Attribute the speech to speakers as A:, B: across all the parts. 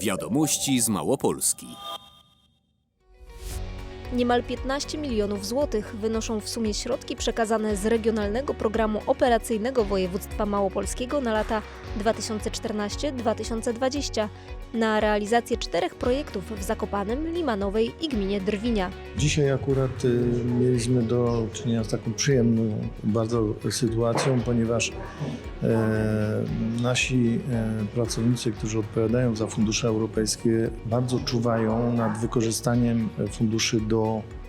A: Wiadomości z Małopolski.
B: Niemal 15 milionów złotych wynoszą w sumie środki przekazane z Regionalnego Programu Operacyjnego Województwa Małopolskiego na lata 2014-2020 na realizację czterech projektów w Zakopanem, Limanowej i gminie Drwinia.
C: Dzisiaj akurat y, mieliśmy do czynienia z taką przyjemną bardzo sytuacją, ponieważ e, nasi e, pracownicy, którzy odpowiadają za fundusze europejskie, bardzo czuwają nad wykorzystaniem funduszy do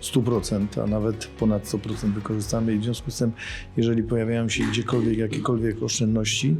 C: 100%, a nawet ponad 100% wykorzystamy. I w związku z tym, jeżeli pojawiają się gdziekolwiek jakiekolwiek oszczędności,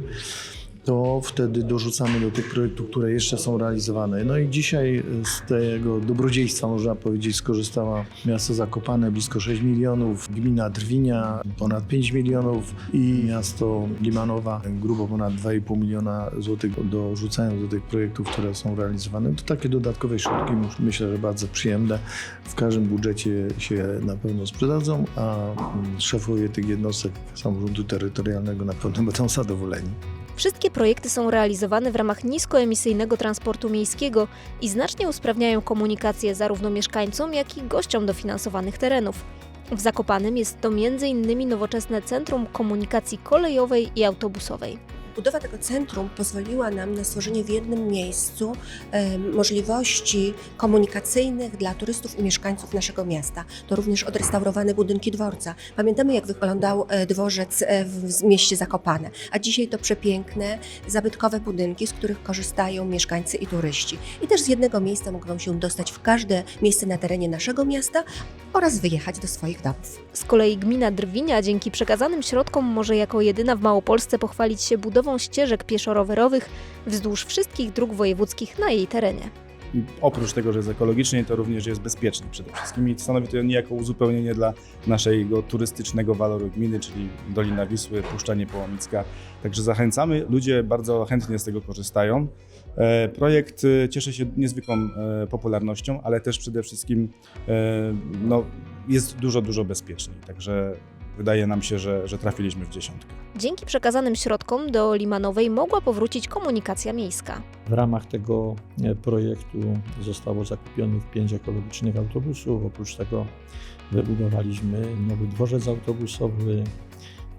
C: to wtedy dorzucamy do tych projektów, które jeszcze są realizowane. No i dzisiaj z tego dobrodziejstwa, można powiedzieć, skorzystała miasto Zakopane, blisko 6 milionów, gmina Drwinia ponad 5 milionów i miasto Limanowa grubo ponad 2,5 miliona złotych dorzucają do tych projektów, które są realizowane. To takie dodatkowe środki, myślę, że bardzo przyjemne. W każdym budżecie się na pewno sprzedadzą, a mm, szefowie tych jednostek samorządu terytorialnego na pewno będą zadowoleni.
B: Wszystkie projekty są realizowane w ramach niskoemisyjnego transportu miejskiego i znacznie usprawniają komunikację zarówno mieszkańcom, jak i gościom dofinansowanych terenów. W Zakopanem jest to m.in. nowoczesne Centrum Komunikacji Kolejowej i Autobusowej.
D: Budowa tego centrum pozwoliła nam na stworzenie w jednym miejscu możliwości komunikacyjnych dla turystów i mieszkańców naszego miasta. To również odrestaurowane budynki dworca. Pamiętamy, jak wyglądał e, dworzec e, w mieście Zakopane, a dzisiaj to przepiękne, zabytkowe budynki, z których korzystają mieszkańcy i turyści. I też z jednego miejsca mogą się dostać w każde miejsce na terenie naszego miasta oraz wyjechać do swoich domów.
B: Z kolei gmina Drwinia dzięki przekazanym środkom może jako jedyna w Małopolsce pochwalić się budową ścieżek pieszo-rowerowych wzdłuż wszystkich dróg wojewódzkich na jej terenie.
E: Oprócz tego, że jest ekologicznie, to również jest bezpieczny przede wszystkim i stanowi to niejako uzupełnienie dla naszego turystycznego waloru gminy, czyli Dolina Wisły, Puszcza Niepołomicka. Także zachęcamy, ludzie bardzo chętnie z tego korzystają. E, Projekt e, cieszy się niezwykłą e, popularnością, ale też przede wszystkim no, jest dużo, dużo bezpieczniej. Także wydaje nam się, że, że trafiliśmy w dziesiątkę.
B: Dzięki przekazanym środkom do Limanowej mogła powrócić komunikacja miejska.
F: W ramach tego e, projektu zostało zakupionych pięć ekologicznych autobusów. Oprócz tego wybudowaliśmy nowy dworzec autobusowy,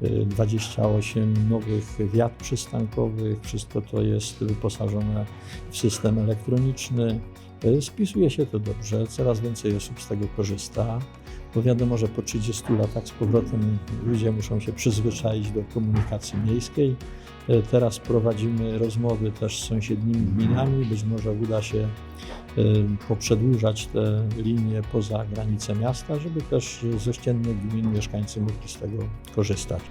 F: e, 28 nowych wiat przystankowych. Wszystko to jest wyposażone w system elektroniczny. E, Spisuje się to dobrze, coraz więcej osób z tego korzysta. Bo wiadomo, że po 30 latach z powrotem ludzie muszą się przyzwyczaić do komunikacji miejskiej. E, Teraz prowadzimy rozmowy też z sąsiednimi gminami. Być może uda się e, poprzedłużać te linie poza granice miasta, żeby też z ościennych gmin mieszkańcy mogli z tego korzystać.